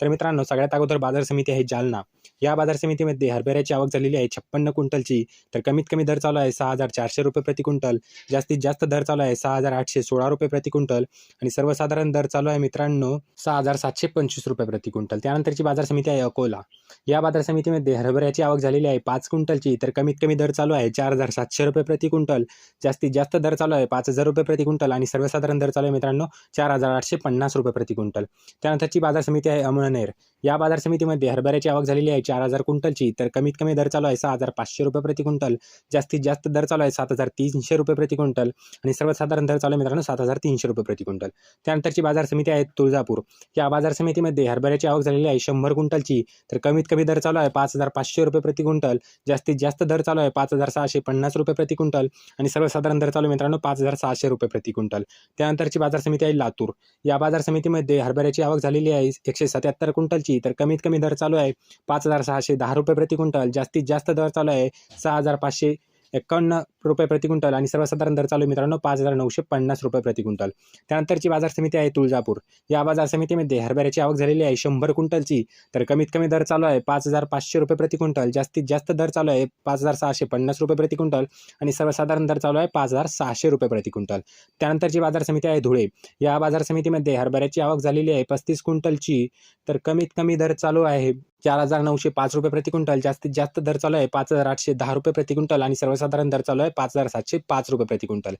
तर मित्रांनो सगळ्यात अगोदर बाजार समिती आहे जालना. या बाजार समितीमध्ये हरभऱ्याची आवक झालेली आहे छप्पन्न क्विंटलची. तर कमीत कमी दर चालू आहे सहा हजार चारशे रुपये प्रति क्विंटल. जास्तीत जास्त दर चालू आहे सहा हजार आठशे सोळा रुपये प्रति क्विंटल. आणि सर्वसाधारण दर चालू आहे मित्रांनो सहा हजार सातशे पंचवीस रुपये प्रति क्विंटल. त्यानंतरची बाजार समिती आहे अकोला. या बाजार समितीमध्ये हरभऱ्याची आवक झालेली आहे. पाच क्विंटलची. तर कमीत कमी दर चालू आहे चार हजार सातशे रुपये प्रति क्विंटल. जास्तीत जास्त दर चालू आहे पाच हजार रुपये प्रति क्विंटल आणि सर्वसाधारण दर चालू आहे मित्रांनो चार हजार आठशे पन्नास रुपये प्रति क्विंटल. त्यानंतरची बाजार समिती आहे अमळनेर. या बाजार समितीमध्ये हरभऱ्याची आवक झालेली आहे चार हजार क्विंटलची. तर कमीत कमी दर चालू आहे सहा हजार पाचशे रुपये प्रति क्विंटल. जास्तीत जास्त दर चालू आहे सात हजार तीनशे रुपये प्रति क्विंटल. आणि सर्वसाधारण दर चालू आहे मित्रांनो सात हजार तीनशे रुपये प्रति क्विंटल. त्यानंतरची बाजार समिती आहे तुळजापूर. या बाजार समितीमध्ये हरभऱ्याची आवक झालेली आहे शंभर क्विंटलची. तर कमी कमीत कमी दर चालू आहे पाच हजार पाचशे रुपये प्रति क्विंटल. जास्तीत जास्त दर चालू आहे पाच हजार सहाशे पन्नास रुपये प्रति क्विंटल. आणि सर्वसाधारण दर चालू मित्रांनो पाच हजार सहाशे रुपये प्रति क्विंटल. त्यानंतरची बाजार समिती आहे लातूर. या बाजार समितीमध्ये हरभऱ्याची आवक झालेली आहे एकशे सत्याहत्तर क्विंटलची तर कमीत कमी दर चालू आहे पाच हजार सहाशे दहा रुपये प्रति क्विंटल. जास्तीत जास्त दर चालू आहे सहा हजार पाचशे एकावन्न रुपये प्रति क्विंटल आणि सर्वसाधारण दर चालू आहे मित्रांनो पाच हजार नऊशे पन्नास रुपये प्रति क्विंटल. त्यानंतरची बाजार समिती आहे तुळजापूर. या बाजार समितीमध्ये हरभऱ्याची आवक झालेली आहे शंभर क्विंटलची तर कमीत कमी दर चालू आहे पाच हजार पाचशे रुपये प्रति क्विंटल. जास्तीत जास्त दर चालू आहे पाच हजार सहाशे पन्नास रुपये प्रति क्विंटल आणि सर्वसाधारण दर चालू आहे पाच हजार सहाशे रुपये प्रति क्विंटल. त्यानंतरची बाजार समिती आहे धुळे. या बाजार समितीमध्ये हरभऱ्याची आवक झालेली आहे पस्तीस क्विंटलची तर कमीत कमी दर चालू आहे चार हजार नऊशे पाच रुपये प्रति क्विंटल. जास्तीत जास्त दर चालू आहे पाच हजार आठशे दहा रुपये प्रति क्विंटल आणि सर्वसाधारण दर चालू आहे पाच हजार सातशे पाच रुपये प्रति क्विंटल.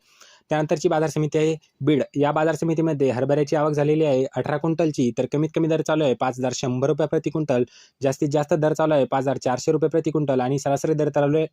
त्यानंतरची बाजार समिती आहे बीड. या बाजार समितीमध्ये हरभऱ्याची आवक झालेली आहे अठरा क्विंटलची तर कमीत कमी दर चालू आहे पाच हजार शंभर रुपये प्रति क्विंटल. जास्तीत जास्त दर चालू आहे पाच हजार चारशे रुपये प्रति क्विंटल आणि सरासरी दर चालू आहे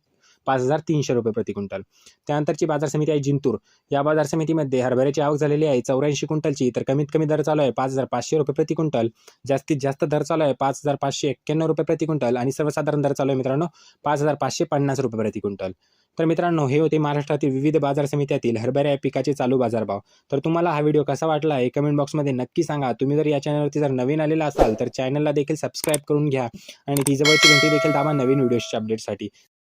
पाच हजार तीनशे रुपये प्रति क्विंटल. त्यानंतरची बाजार समिती आहे जिंतूर. या बाजार समितीमध्ये हरभऱ्याची आवक झालेली आहे चौऱ्याऐंशी क्विंटलची तर कमीत कमी दर चालू आहे पाच हजार पाचशे रुपये प्रति क्विंटल. जास्तीत जास्त दर चालू आहे पाच हजार पाचशे एक्क्याण्णव रुपये प्रति क्विंटल आणि सर्वसाधारण दर चालू आहे मित्रांनो पाच हजार पाचशे पन्नास रुपये प्रति क्विंटल. तर मित्रांनो हे होते महाराष्ट्रातील विविध बाजार समित्यातील हरभऱ्या या पिकाचे चालू बाजारभाव. तर तुम्हाला हा व्हिडिओ कसा वाटला आहे कमेंट बॉक्समध्ये नक्की सांगा. तुम्ही जर या चॅनलवरती जर नवीन आलेला असाल तर चॅनलला देखील सबस्क्राईब करून घ्या आणि ती जवळची घंटी देखील दाबा नवीन व्हिडिओच्या अपडेटसाठी.